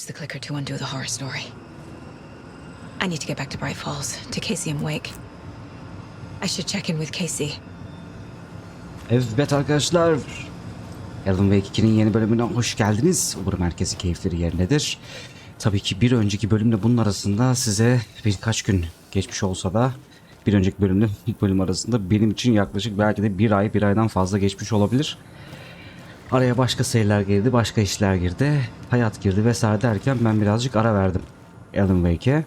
use the clicker to undo the horror story. I need to get back to Bright Falls, to Casey and Wake. I should check in with Casey. Evet arkadaşlar. Alan Wake 2'nin yeni bölümüne hoş geldiniz. Umarım herkesin keyifleri yerindedir. Tabii ki bir önceki bölümle bunun arasında size birkaç gün geçmiş olsa da bir önceki bölümle bu bölüm arasında benim için yaklaşık belki de bir ay bir aydan fazla geçmiş olabilir. Araya başka seriler girdi, başka işler girdi, hayat girdi vesaire derken ben birazcık ara verdim Alan Wake'e.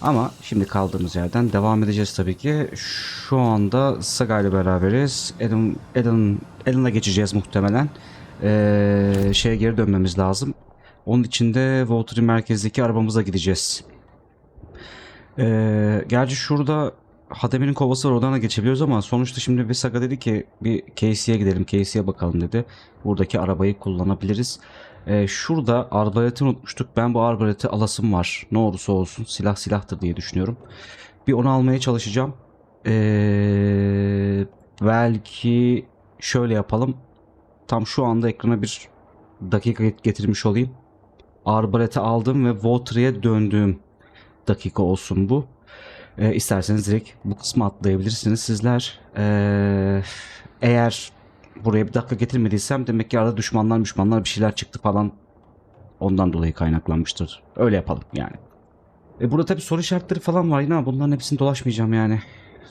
Ama şimdi kaldığımız yerden devam edeceğiz tabii ki. Şu anda Saga ile beraberiz. Alan, Alan, Alan'a geçeceğiz muhtemelen. Ee, şeye geri dönmemiz lazım. Onun için de Voltry merkezdeki arabamıza gideceğiz. Ee, gerçi şurada Hademe'nin kovası var oradan da geçebiliyoruz ama sonuçta şimdi bir Saga dedi ki bir Casey'e gidelim Casey'e bakalım dedi. Buradaki arabayı kullanabiliriz. Ee, şurada arbaleti unutmuştuk. Ben bu arbaleti alasım var. Ne olursa olsun silah silahtır diye düşünüyorum. Bir onu almaya çalışacağım. Ee, belki şöyle yapalım. Tam şu anda ekrana bir dakika getirmiş olayım. Arbaleti aldım ve Voltry'e döndüğüm dakika olsun bu. Ee, isterseniz direkt bu kısmı atlayabilirsiniz sizler. Ee, eğer buraya bir dakika getirmediysem demek ki arada düşmanlar düşmanlar bir şeyler çıktı falan. Ondan dolayı kaynaklanmıştır. Öyle yapalım yani. E burada tabii soru işaretleri falan var yine ama bunların hepsini dolaşmayacağım yani.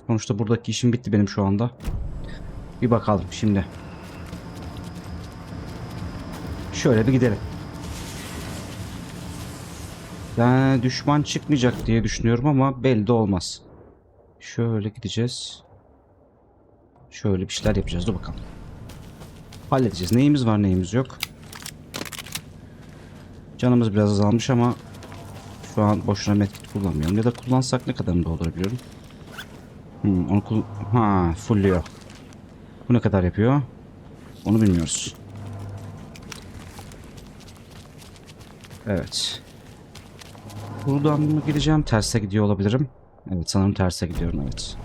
Sonuçta buradaki işim bitti benim şu anda. Bir bakalım şimdi. Şöyle bir gidelim. Yani düşman çıkmayacak diye düşünüyorum ama belli de olmaz. Şöyle gideceğiz. Şöyle bir şeyler yapacağız. Dur bakalım. Halledeceğiz. Neyimiz var neyimiz yok. Canımız biraz azalmış ama şu an boşuna medkit kullanmıyorum. Ya da kullansak ne kadarını doldurabiliyorum? Hmm, onu kul ha fullüyor. Bu ne kadar yapıyor? Onu bilmiyoruz. Evet. Buradan mı gideceğim? Terse gidiyor olabilirim. Evet sanırım terse gidiyorum evet.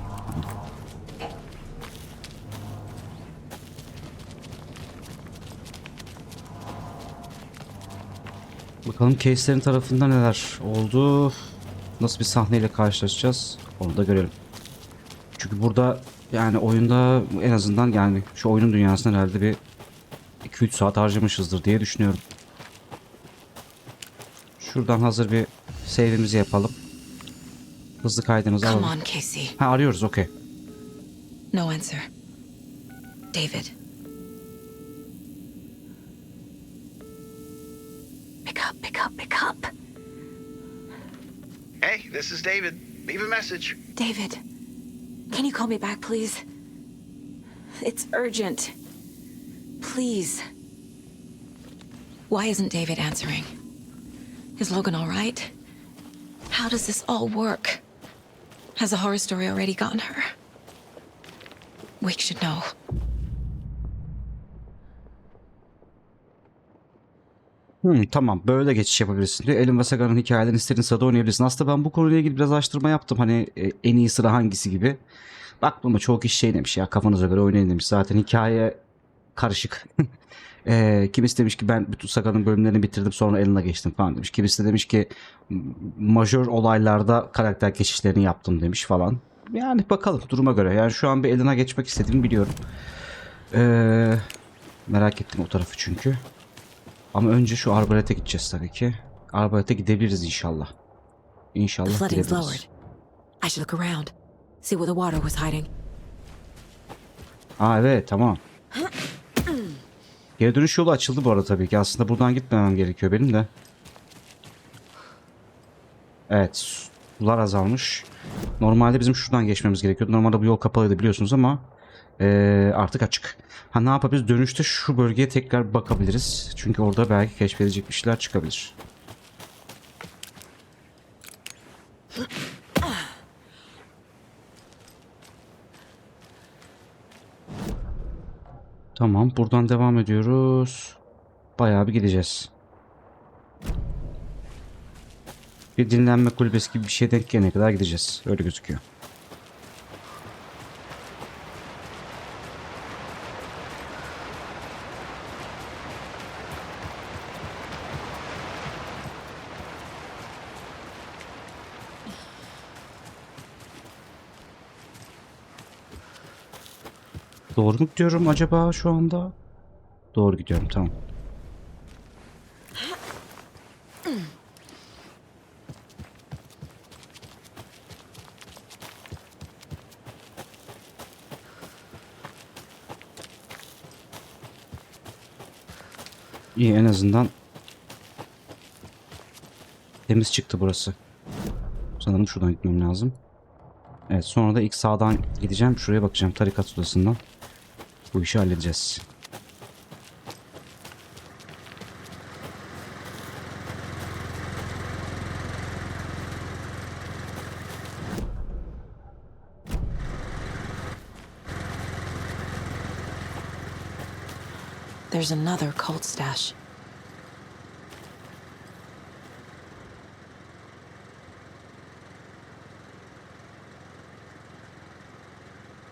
Bakalım case'lerin tarafında neler oldu. Nasıl bir sahneyle karşılaşacağız? Onu da görelim. Çünkü burada yani oyunda en azından yani şu oyunun dünyasında herhalde bir 2-3 saat harcamışızdır diye düşünüyorum. Şuradan hazır bir save'imizi yapalım. Hızlı kaydımızı Come alalım. on, Casey. Ha arıyoruz okey. No answer. David. Pick up, pick up, pick up. Hey, this is David. Leave a message. David, can you call me back, please? It's urgent. Please. Why isn't David answering? Is Logan all right? How does this all work? Has the horror story already gotten her? Wake should know. Hmm, tamam böyle geçiş yapabilirsin diyor. Elin ve Saga'nın hikayelerini istediğin sırada oynayabilirsin. Aslında ben bu konuyla ilgili biraz araştırma yaptım. Hani e, en iyi sıra hangisi gibi. Baktım ama çoğu kişi şey demiş ya kafanıza göre oynayın demiş. Zaten hikaye karışık. e, kimisi demiş ki ben bütün Saga'nın bölümlerini bitirdim sonra Ellen'a geçtim falan demiş. Kimisi de demiş ki majör olaylarda karakter geçişlerini yaptım demiş falan. Yani bakalım duruma göre. Yani şu an bir Ellen'a geçmek istediğimi biliyorum. Ee, merak ettim o tarafı çünkü. Ama önce şu arbalete gideceğiz tabii ki. Arbalete gidebiliriz inşallah. İnşallah gidebiliriz. I should look around, see where the water was hiding. Aa evet tamam. Geri dönüş yolu açıldı bu arada tabii ki. Aslında buradan gitmemem gerekiyor benim de. Evet. Sular azalmış. Normalde bizim şuradan geçmemiz gerekiyordu. Normalde bu yol kapalıydı biliyorsunuz ama eee, artık açık. Ha ne yapabiliriz? Dönüşte şu bölgeye tekrar bakabiliriz. Çünkü orada belki keşfedecek bir şeyler çıkabilir. Tamam buradan devam ediyoruz. bayağı bir gideceğiz. Bir dinlenme kulübesi gibi bir şeye denk gelene kadar gideceğiz. Öyle gözüküyor. Doğru mu gidiyorum acaba şu anda? Doğru gidiyorum tamam. İyi en azından temiz çıktı burası. Sanırım şuradan gitmem lazım. Evet sonra da ilk sağdan gideceğim. Şuraya bakacağım tarikat odasından. Bu işi halledeceğiz. There's another cult stash.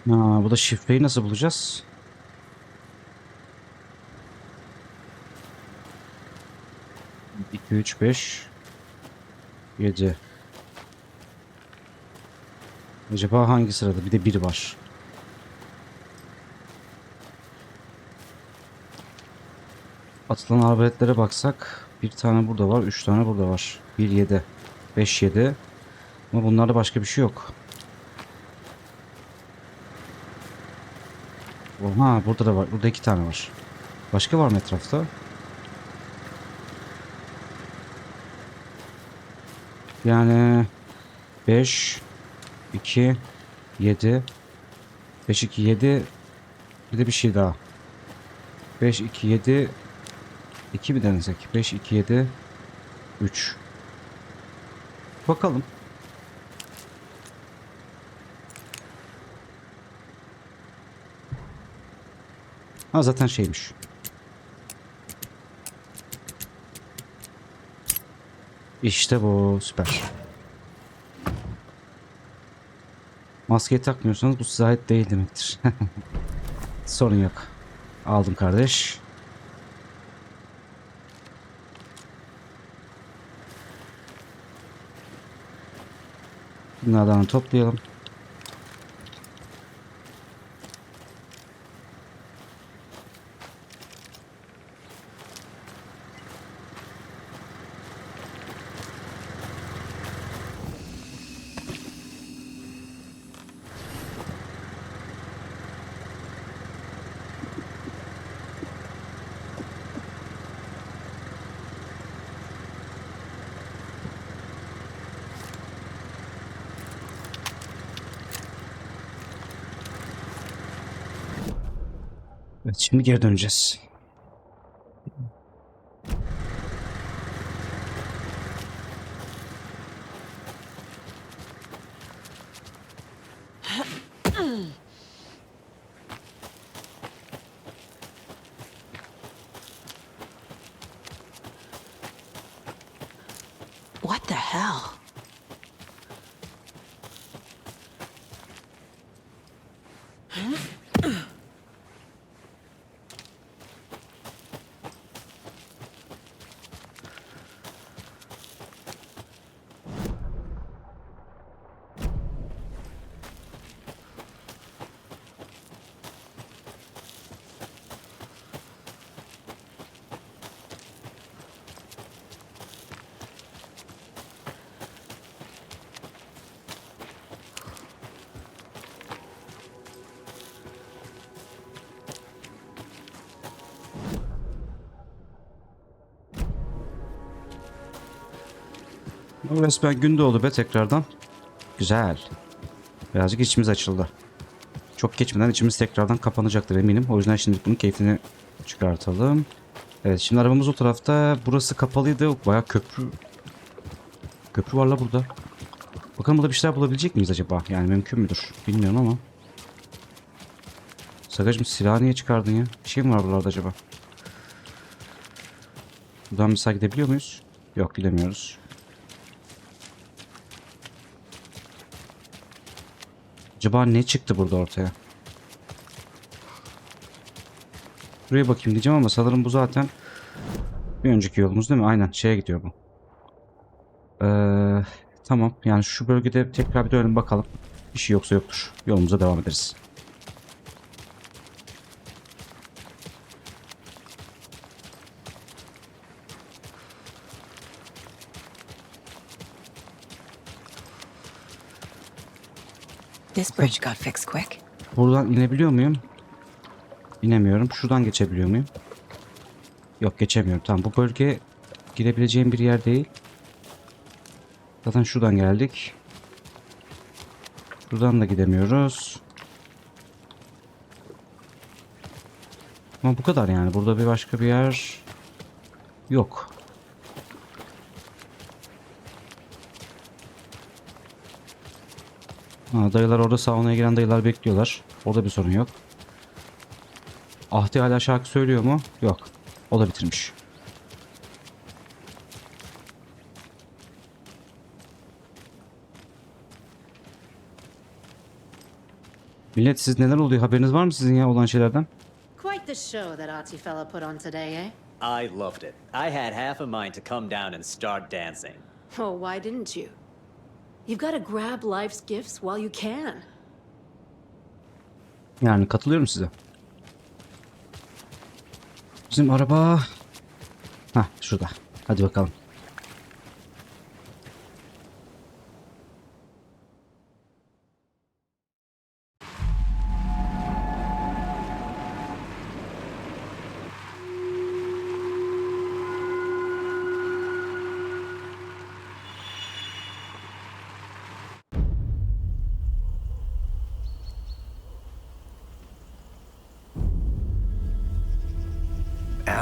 Ha, bu da şifreyi nasıl bulacağız? İki, üç, beş, yedi. Acaba hangi sırada? Bir de bir var. Atılan arbaletlere baksak bir tane burada var, üç tane burada var. Bir yedi, beş yedi. Ama bunlarda başka bir şey yok. Oha burada da var. Burada iki tane var. Başka var mı etrafta? Yani 5 2 7 5 2 7 bir de bir şey daha. 5 2 7 2 mi denesek? 5 2 7 3 Bakalım. Ha zaten şeymiş. İşte bu süper. Maskeyi takmıyorsanız bu size ait değil demektir. Sorun yok. Aldım kardeş. Bunlardan toplayalım. Evet şimdi geri döneceğiz. What the hell? Resmen gün doğdu be tekrardan. Güzel. Birazcık içimiz açıldı. Çok geçmeden içimiz tekrardan kapanacaktır eminim. O yüzden şimdi bunun keyfini çıkartalım. Evet şimdi arabamız o tarafta. Burası kapalıydı. Baya köprü. Köprü var la burada. Bakalım burada bir şeyler bulabilecek miyiz acaba? Yani mümkün müdür? Bilmiyorum ama. Sagacım silahı niye çıkardın ya? Bir şey mi var buralarda acaba? Buradan bir sağ gidebiliyor muyuz? Yok gidemiyoruz. Acaba ne çıktı burada ortaya? Buraya bakayım diyeceğim ama sanırım bu zaten bir önceki yolumuz değil mi? Aynen şeye gidiyor bu. Ee, tamam yani şu bölgede tekrar bir dönelim bakalım. Bir şey yoksa yoktur. Yolumuza devam ederiz. This bridge got fixed quick. Buradan inebiliyor muyum? İnemiyorum. Şuradan geçebiliyor muyum? Yok geçemiyorum. Tamam bu bölge girebileceğim bir yer değil. Zaten şuradan geldik. Buradan da gidemiyoruz. Ama bu kadar yani. Burada bir başka bir yer yok. Ha, dayılar orada saunaya giren dayılar bekliyorlar. Orada bir sorun yok. Ahdi hala şarkı söylüyor mu? Yok. O da bitirmiş. Millet siz neler oluyor haberiniz var mı sizin ya olan şeylerden? Quite the show that Archie fella put on today, eh? I loved it. I had half a mind to come down and start dancing. Oh, why didn't you? You've got to grab life's gifts while you can. Yani katılıyorum size. Bizim araba... Hah şurada. Hadi bakalım.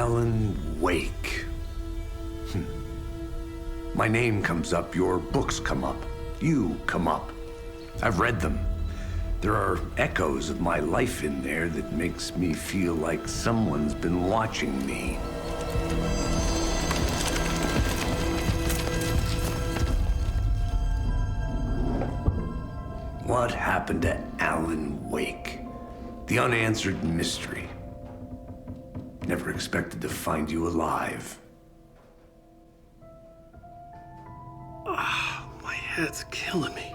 Alan Wake. Hmm. My name comes up, your books come up, you come up. I've read them. There are echoes of my life in there that makes me feel like someone's been watching me. What happened to Alan Wake? The unanswered mystery. Never expected to find you alive. Ah, My head's killing me.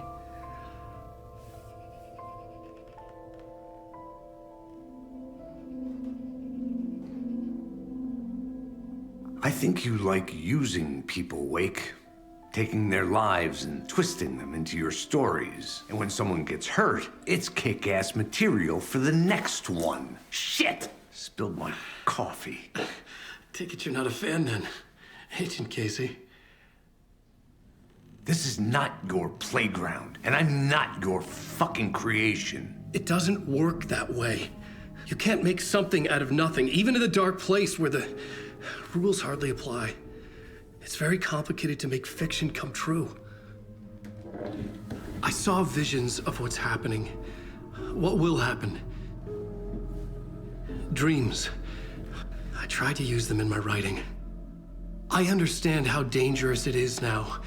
I think you like using people, Wake. Taking their lives and twisting them into your stories. And when someone gets hurt, it's kick ass material for the next one. Shit! Spilled my coffee. Take it you're not a fan then, Agent Casey. This is not your playground, and I'm not your fucking creation. It doesn't work that way. You can't make something out of nothing, even in the dark place where the rules hardly apply. It's very complicated to make fiction come true. I saw visions of what's happening, what will happen. Dreams. I tried to use them in my writing. I understand how dangerous it is now,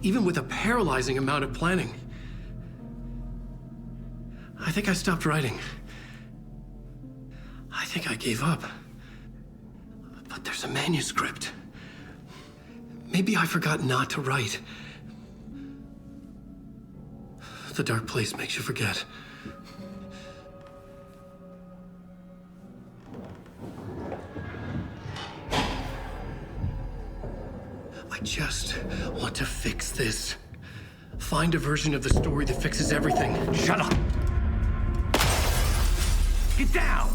even with a paralyzing amount of planning. I think I stopped writing. I think I gave up. But there's a manuscript. Maybe I forgot not to write. The dark place makes you forget. Find a version of the story that fixes everything. Shut up! Get down!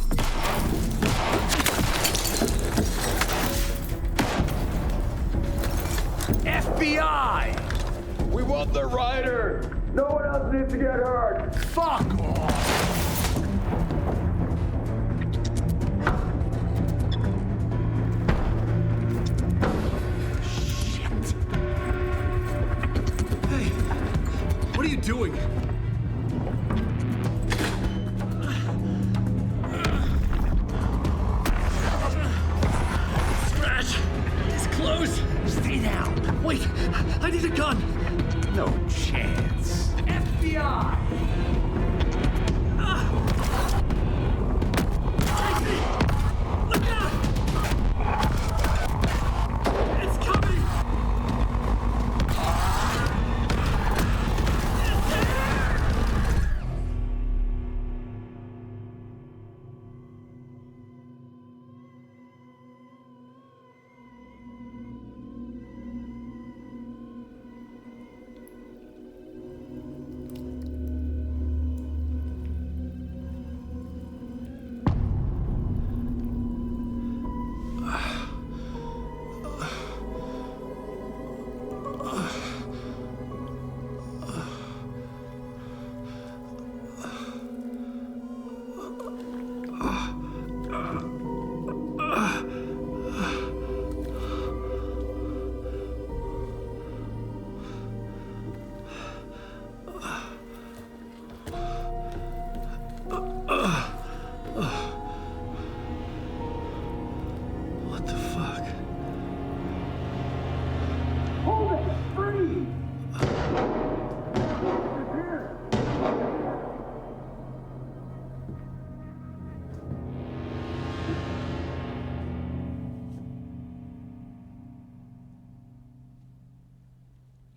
FBI! We want the rider! No one else needs to get hurt! Fuck off!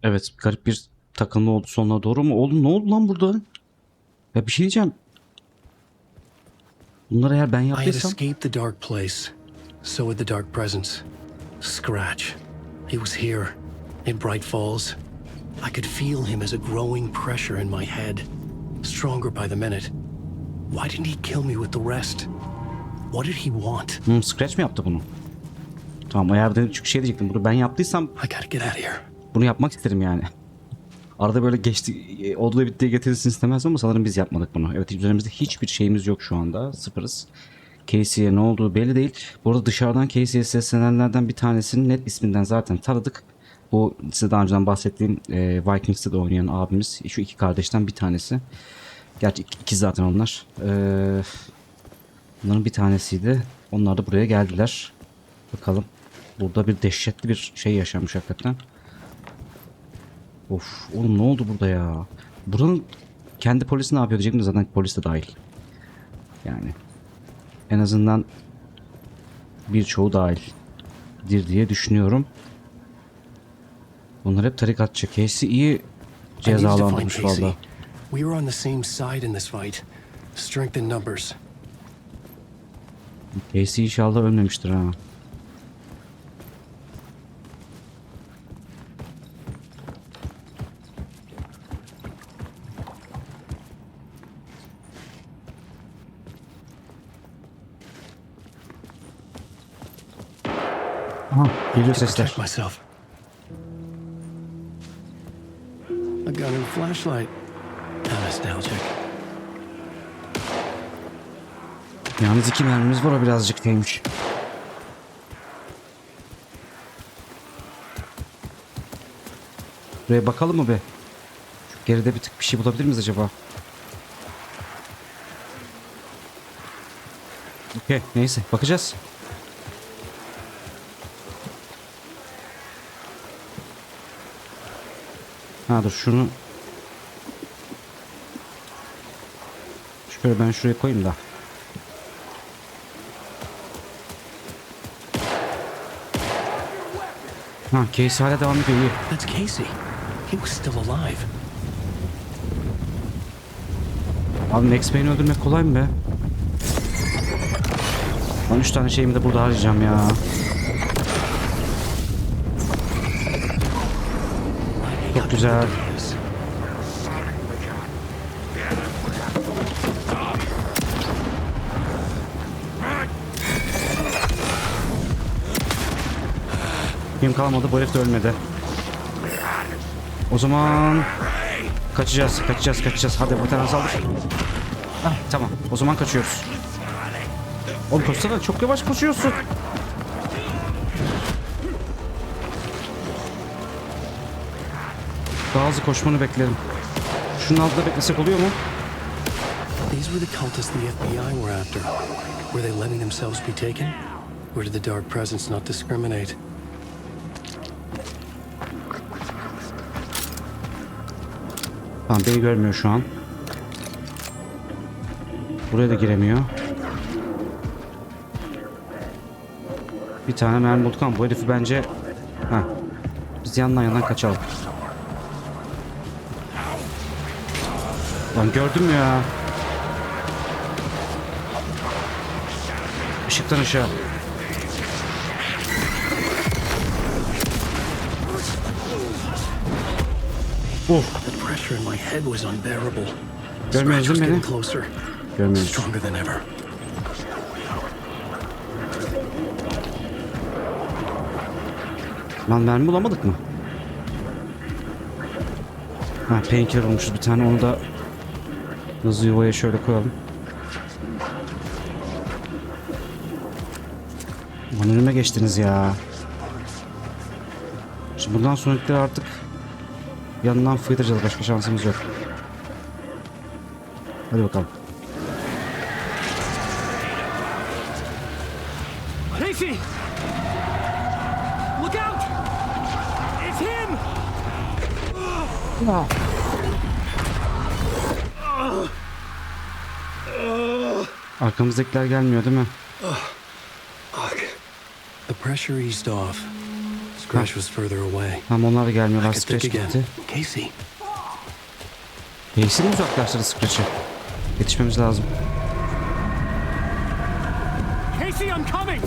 Evet garip bir takılma oldu sonuna doğru mu? Oğlum ne oldu lan burada? Ya bir şey diyeceğim. Bunları eğer ben I had yaptıysam... escaped the dark place. So had the dark presence. Scratch. He was here, in Bright Falls. I could feel him as a growing pressure in my head, stronger by the minute. Why didn't he kill me with the rest? What did he want? Hmm, Scratch mi yaptı bunu? Tamam eğer de çünkü şey diyecektim. Bunu ben yaptıysam I gotta get out of here. Bunu yapmak isterim yani. Arada böyle geçti, e, oldu da bittiye getirirsin istemez ama sanırım biz yapmadık bunu. Evet üzerimizde hiçbir şeyimiz yok şu anda. Sıfırız. Casey'e ne olduğu belli değil. Bu arada dışarıdan Casey'e seslenenlerden bir tanesinin net isminden zaten tanıdık. Bu size daha önceden bahsettiğim e, Vikings'te de oynayan abimiz. Şu iki kardeşten bir tanesi. Gerçi iki zaten onlar. Ee, bunların bir tanesiydi. Onlar da buraya geldiler. Bakalım. Burada bir dehşetli bir şey yaşanmış hakikaten. Of oğlum ne oldu burada ya? Buranın kendi polisi ne yapıyor diyecektim de zaten polis de dahil. Yani en azından birçoğu dahildir diye düşünüyorum. Bunlar hep tarikatçı. Casey iyi cezalandırmış valla. We were on the same side in this fight. Strength in numbers. Casey inşallah ölmemiştir ha. Sesler. A gun and flashlight. How nostalgic. Yalnız iki mermimiz var o birazcık neymiş. Buraya bakalım mı be? Şu geride bir tık bir şey bulabilir miyiz acaba? Okey neyse bakacağız. Ha dur şunu Şöyle ben şuraya koyayım da. Ha Casey hala devam ediyor iyi. That's Casey. He was still alive. Abi Max Payne'i öldürmek kolay mı be? Lan 3 tane şeyimi de burada harcayacağım ya. Çok güzel. Kim kalmadı bu herif de ölmedi. O zaman kaçacağız, kaçacağız, kaçacağız. Hadi bir tane saldır. Ah, tamam. O zaman kaçıyoruz. Oğlum koşsana çok yavaş koşuyorsun. Daha hızlı koşmanı beklerim. Şunun altında beklesek oluyor mu? These were the cultists the FBI were after. Were they letting themselves be taken? Or did the dark presence not discriminate? Tamam beni görmüyor şu an. Buraya da giremiyor. Bir tane mermi bulduk ama bu herifi bence... Heh. Biz yandan yandan kaçalım. Lan gördün mü ya? Işıktan ışığa. Uf. The pressure in my head was unbearable. Görmüyorsun beni. Görmüyorsun. Stronger than ever. Lan mermi bulamadık mı? Ha painkiller olmuşuz bir tane onu da hızlı yuvaya şöyle koyalım. Lan önüme geçtiniz ya. Şimdi bundan sonrakileri artık yanından fıytıracağız. Başka şansımız yok. Hadi bakalım. Casey! Look out! It's him! Arkamızdakiler gelmiyor değil mi? The pressure eased off. Scratch was further away. Tamam onlar da gelmiyorlar. Scratch gitti. Casey, mi uzaklaştırdı Scratch'ı? Yetişmemiz lazım. Casey, I'm coming!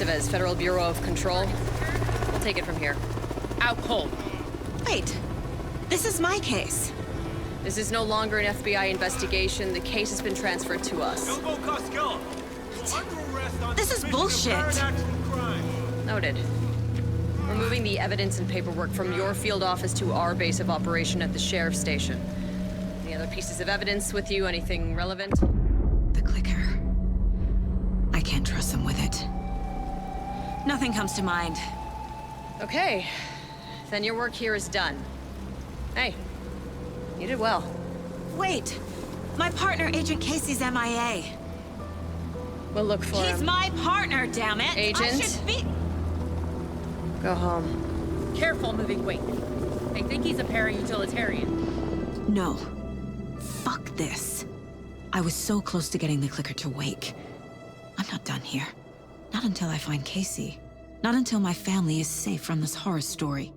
Estevez, Federal Bureau of Control. We'll take it from here. Out cold. Wait. This is my case. This is no longer an FBI investigation. The case has been transferred to us. Elmo Costello, under arrest on This is bullshit. current action crime. Noted. We're moving the evidence and paperwork from your field office to our base of operation at the sheriff's station. Any other pieces of evidence with you? Anything relevant? Nothing comes to mind. Okay. Then your work here is done. Hey, you did well. Wait! My partner, Agent Casey's MIA. We'll look for He's him. my partner, damn it! I Agent? should be. Go home. Careful moving weight. They think he's a para-utilitarian. No. Fuck this. I was so close to getting the clicker to wake. I'm not done here. Not until I find Casey. Not until my family is safe from this horror story.